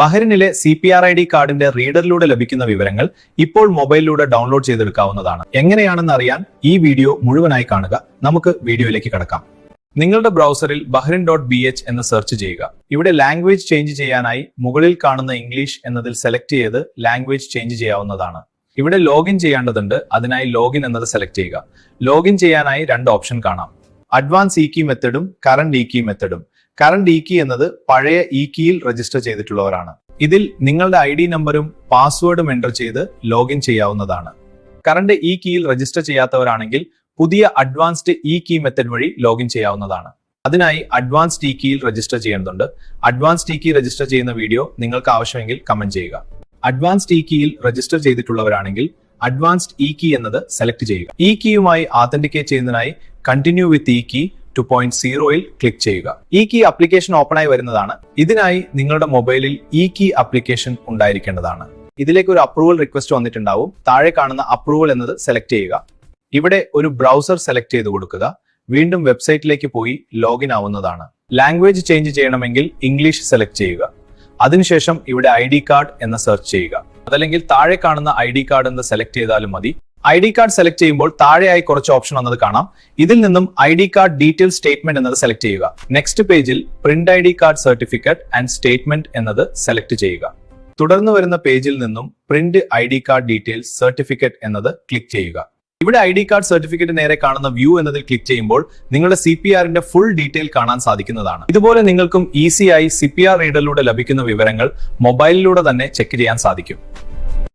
ബഹ്റിനിലെ C P R I D കാർഡിന്റെ റീഡറിലൂടെ ലഭിക്കുന്ന വിവരങ്ങൾ ഇപ്പോൾ മൊബൈലിലൂടെ ഡൗൺലോഡ് ചെയ്തെടുക്കാവുന്നതാണ്. എങ്ങനെയാണെന്ന് അറിയാൻ ഈ വീഡിയോ മുഴുവനായി കാണുക. നമുക്ക് വീഡിയോയിലേക്ക് കടക്കാം. നിങ്ങളുടെ ബ്രൗസറിൽ ബഹ്റിൻ ഡോട്ട് ബി എച്ച് എന്ന് സെർച്ച് ചെയ്യുക. ഇവിടെ ലാംഗ്വേജ് ചേഞ്ച് ചെയ്യാനായി മുകളിൽ കാണുന്ന ഇംഗ്ലീഷ് എന്നതിൽ സെലക്ട് ചെയ്ത് ലാംഗ്വേജ് ചേഞ്ച് ചെയ്യാവുന്നതാണ്. ഇവിടെ ലോഗിൻ ചെയ്യേണ്ടതുണ്ട്. അതിനായി ലോഗിൻ എന്നത് സെലക്ട് ചെയ്യുക. ലോഗിൻ ചെയ്യാനായി രണ്ട് ഓപ്ഷൻ കാണാം. അഡ്വാൻസ് ഇ കീ മെത്തഡും കറണ്ട് ഇ കീ മെത്തഡും. കറണ്ട് ഇ കീ എന്നത് പഴയ ഇ കീയിൽ രജിസ്റ്റർ ചെയ്തിട്ടുള്ളവരാണ് ഇതിൽ നിങ്ങളുടെ ഐ ഡി നമ്പറും പാസ്വേഡും എന്റർ ചെയ്ത് ലോഗിൻ ചെയ്യാവുന്നതാണ് കറണ്ട് ഇ കീയിൽ രജിസ്റ്റർ ചെയ്യാത്തവരാണെങ്കിൽ പുതിയ അഡ്വാൻസ്ഡ് ഇ കീ മെത്തഡ് വഴി ലോഗിൻ ചെയ്യാവുന്നതാണ് അതിനായി അഡ്വാൻസ്ഡ് ഇ കീയിൽ രജിസ്റ്റർ ചെയ്യേണ്ടതുണ്ട് അഡ്വാൻസ്ഡ് ഇ കീ രജിസ്റ്റർ ചെയ്യുന്ന വീഡിയോ നിങ്ങൾക്ക് ആവശ്യമെങ്കിൽ കമന്റ് ചെയ്യുക അഡ്വാൻസ്ഡ് ഇ കീയിൽ രജിസ്റ്റർ ചെയ്തിട്ടുള്ളവരാണെങ്കിൽ അഡ്വാൻസ്ഡ് ഇ കീ എന്നത് സെലക്ട് ചെയ്യുക ഇ കീയുമായി ആതന്റിക്കേറ്റ് ചെയ്യുന്നതിനായി continue with e key two point സീറോയിൽ ക്ലിക്ക് ചെയ്യുക. ഈ കീ ആപ്ലിക്കേഷൻ ഓപ്പൺ ആയി വരുന്നതാണ്. ഇതിനായി നിങ്ങളുടെ മൊബൈലിൽ ഈ കീ ആപ്ലിക്കേഷൻ ഉണ്ടായിരിക്കേണ്ടതാണ്. ഇതിലേക്ക് ഒരു അപ്രൂവൽ റിക്വസ്റ്റ് വന്നിട്ടുണ്ടാവും. താഴെ കാണുന്ന അപ്രൂവൽ എന്നത് സെലക്ട് ചെയ്യുക. ഇവിടെ ഒരു ബ്രൗസർ സെലക്ട് ചെയ്ത് കൊടുക്കുക. വീണ്ടും വെബ്സൈറ്റിലേക്ക് പോയി ലോഗിൻ ആവുന്നതാണ്. ലാംഗ്വേജ് ചേഞ്ച് ചെയ്യണമെങ്കിൽ ഇംഗ്ലീഷ് സെലക്ട് ചെയ്യുക. അതിനുശേഷം ഇവിടെ ഐ ഡി കാർഡ് എന്ന് സെർച്ച് ചെയ്യുക. അതല്ലെങ്കിൽ താഴെ കാണുന്ന ഐ ഡി കാർഡ് എന്ന് സെലക്ട് ചെയ്താലും മതി. ഐ ഡി കാർഡ് സെലക്ട് ചെയ്യുമ്പോൾ താഴെയായി കുറച്ച് ഓപ്ഷൻ വന്നത് കാണാം. ഇതിൽ നിന്നും I D card detail statement എന്നത് സെലക്ട് ചെയ്യുക. നെക്സ്റ്റ് പേജിൽ print I D card certificate and statement എന്നത് സെലക്ട് ചെയ്യുക. തുടർന്ന് വരുന്ന പേജിൽ നിന്നും print I D card detail certificate എന്നത് ക്ലിക്ക് ചെയ്യുക. ഇവിടെ ഐ ഡി കാർഡ് സർട്ടിഫിക്കറ്റ് നേരെ കാണുന്ന വ്യൂ എന്നതിൽ ക്ലിക്ക് ചെയ്യുമ്പോൾ നിങ്ങളുടെ സി പി ആറിന്റെ ഫുൾ ഡീറ്റെയിൽ കാണാൻ സാധിക്കുന്നതാണ്. ഇതുപോലെ നിങ്ങൾക്കും ഈസിയായി സി പി ആർ റീഡറിലൂടെ ലഭിക്കുന്ന വിവരങ്ങൾ മൊബൈലിലൂടെ തന്നെ ചെക്ക് ചെയ്യാൻ സാധിക്കും.